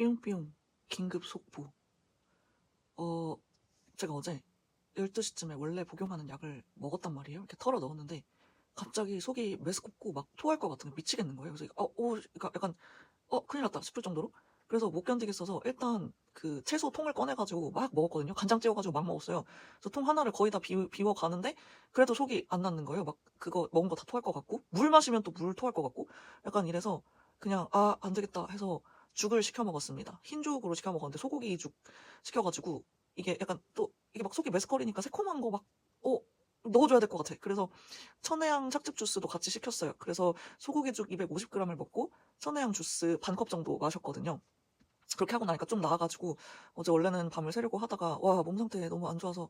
삐용삐용 긴급 속보. 어, 제가 어제 12시쯤에 원래 복용하는 약을 먹었단 말이에요. 이렇게 털어 넣었는데 갑자기 속이 메스껍고 막 토할 것 같은 거 미치겠는 거예요. 그래서 어, 오, 그러니까 약간 어, 큰일 났다 싶을 정도로. 그래서 못 견디겠어서 일단 그 채소 통을 꺼내가지고 막 먹었거든요. 간장 찍어가지고 막 먹었어요. 그래서 통 하나를 거의 다 비, 비워 가는데 그래도 속이 안 낫는 거예요. 막 그거 먹은 거 다 토할 것 같고 물 마시면 또 물 토할 것 같고 약간 이래서 그냥 아 안 되겠다 해서 죽을 시켜 먹었습니다. 흰죽으로 시켜 먹었는데 소고기 죽 시켜가지고 이게 약간 또 이게 막 속이 메스꺼리니까 새콤한 거 막 어 넣어줘야 될 것 같아. 그래서 천혜향 착즙 주스도 같이 시켰어요. 그래서 소고기 죽 250g을 먹고 천혜향 주스 반 컵 정도 마셨거든요. 그렇게 하고 나니까 좀 나아가지고 어제 원래는 밤을 새려고 하다가 와 몸 상태 너무 안 좋아서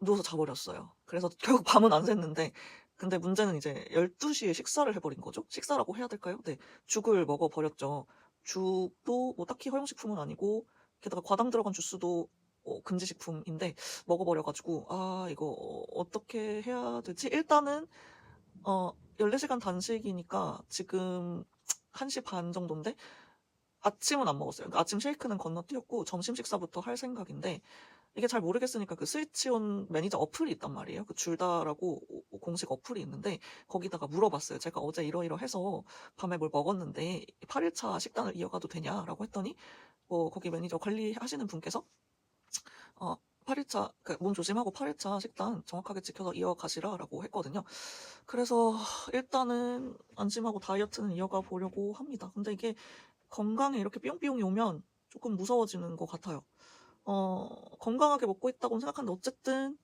누워서 자버렸어요. 그래서 결국 밤은 안 샜는데 근데 문제는 이제 12시에 식사를 해버린 거죠. 식사라고 해야 될까요? 네. 죽을 먹어버렸죠. 죽도 뭐 딱히 허용식품은 아니고 게다가 과당 들어간 주스도 어, 금지식품인데 먹어버려가지고 아 이거 어떻게 해야 되지? 일단은 어 14시간 단식이니까 지금 1시 반 정도인데 아침은 안 먹었어요. 그러니까 아침 쉐이크는 건너뛰었고 점심 식사부터 할 생각인데 이게 잘 모르겠으니까 그 스위치온 매니저 어플이 있단 말이에요. 그 줄다라고 오- 공식 어플이 있는데 거기다가 물어봤어요. 제가 어제 이러이러해서 밤에 뭘 먹었는데 8일차 식단을 이어가도 되냐라고 했더니 뭐 거기 매니저 관리하시는 분께서 어 8일차 그몸 조심하고 8일차 식단 정확하게 지켜서 이어가시라라고 했거든요. 그래서 일단은 안심하고 다이어트는 이어가 보려고 합니다. 근데 이게 건강에 이렇게 뿅뿅이 오면 조금 무서워지는 것 같아요. 어, 건강하게 먹고 있다고 생각하는데 어쨌든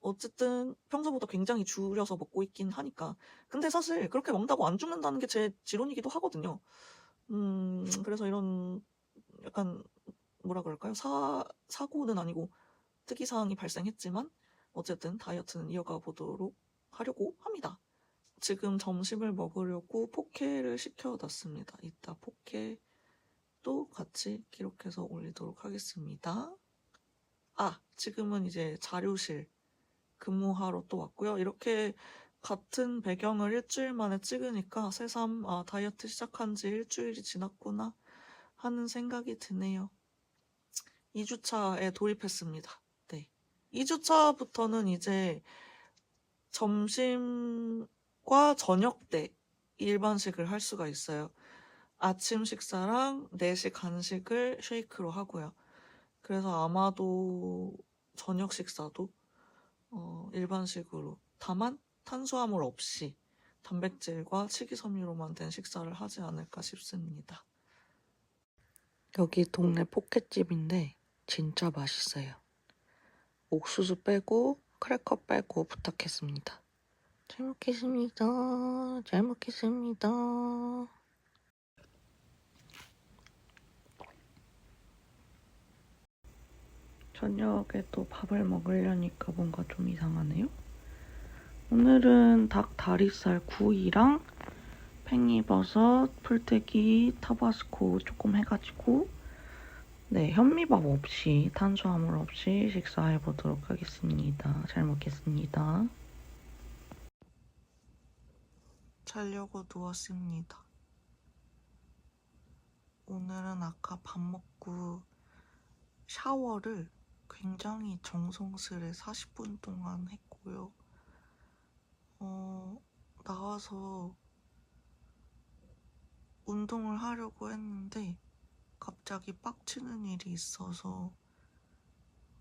어쨌든 평소보다 굉장히 줄여서 먹고 있긴 하니까. 근데 사실 그렇게 먹는다고 안 죽는다는 게 제 지론이기도 하거든요. 음, 그래서 이런 약간 뭐라 그럴까요? 사 사고는 아니고 특이 사항이 발생했지만 어쨌든 다이어트는 이어가 보도록 하려고 합니다. 지금 점심을 먹으려고 포케를 시켜놨습니다. 이따 포케 도 같이 기록해서 올리도록 하겠습니다. 아, 지금은 이제 자료실 근무하러 또 왔고요. 이렇게 같은 배경을 일주일 만에 찍으니까 새삼 아, 다이어트 시작한 지 일주일이 지났구나 하는 생각이 드네요. 2주차에 돌입했습니다. 네. 2주차부터는 이제 점심과 저녁 때 일반식을 할 수가 있어요. 아침 식사랑 4시 간식을 쉐이크로 하고요. 그래서 아마도 저녁 식사도 어, 일반식으로 다만 탄수화물 없이 단백질과 식이섬유로만 된 식사를 하지 않을까 싶습니다. 여기 동네 포켓집인데 진짜 맛있어요. 옥수수 빼고 크래커 빼고 부탁했습니다. 잘 먹겠습니다. 잘 먹겠습니다. 저녁에 또 밥을 먹으려니까 뭔가 좀 이상하네요. 오늘은 닭 다리살 구이랑 팽이버섯, 풀떼기, 타바스코 조금 해가지고 네 현미밥 없이 탄수화물 없이 식사해 보도록 하겠습니다. 잘 먹겠습니다. 자려고 누웠습니다. 오늘은 아까 밥 먹고 샤워를 굉장히 정성스레 40분 동안 했고요. 어, 나와서 운동을 하려고 했는데 갑자기 빡치는 일이 있어서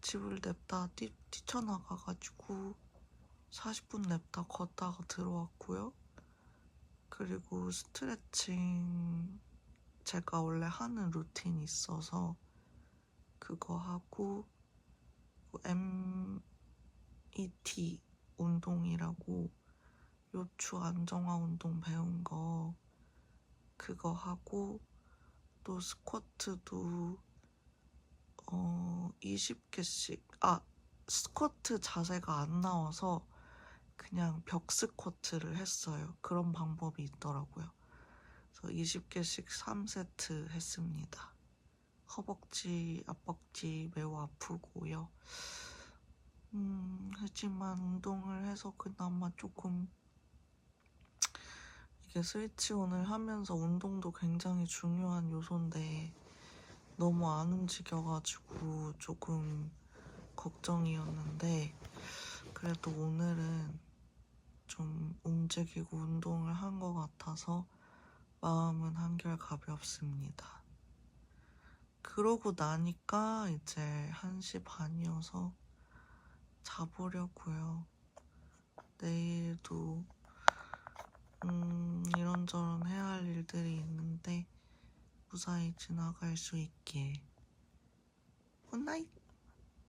집을 냅다 뛰, 뛰쳐나가가지고 40분 냅다 걷다가 들어왔고요. 그리고 스트레칭 제가 원래 하는 루틴이 있어서 그거 하 고 MET 운동이라고 요추 안정화 운동 배운 거 그거 하고 또 스쿼트도 어 20개씩 아 스쿼트 자세가 안 나와서 그냥 벽 스쿼트를 했어요. 그런 방법이 있더라고요. 그래서 20개씩 3세트 했습니다. 허벅지, 앞벅지 매우 아프고요. 음, 하지만 운동을 해서 그나마 조금 이게 스위치온을 하면서 운동도 굉장히 중요한 요소인데 너무 안 움직여가지고 조금 걱정이었는데 그래도 오늘은 좀 움직이고 운동을 한 것 같아서 마음은 한결 가볍습니다. 그러고 나니까 이제 1시 반이어서 자보려고요. 내일도 음, 이런저런 해야 할 일들이 있는데 무사히 지나갈 수 있게 굿나잇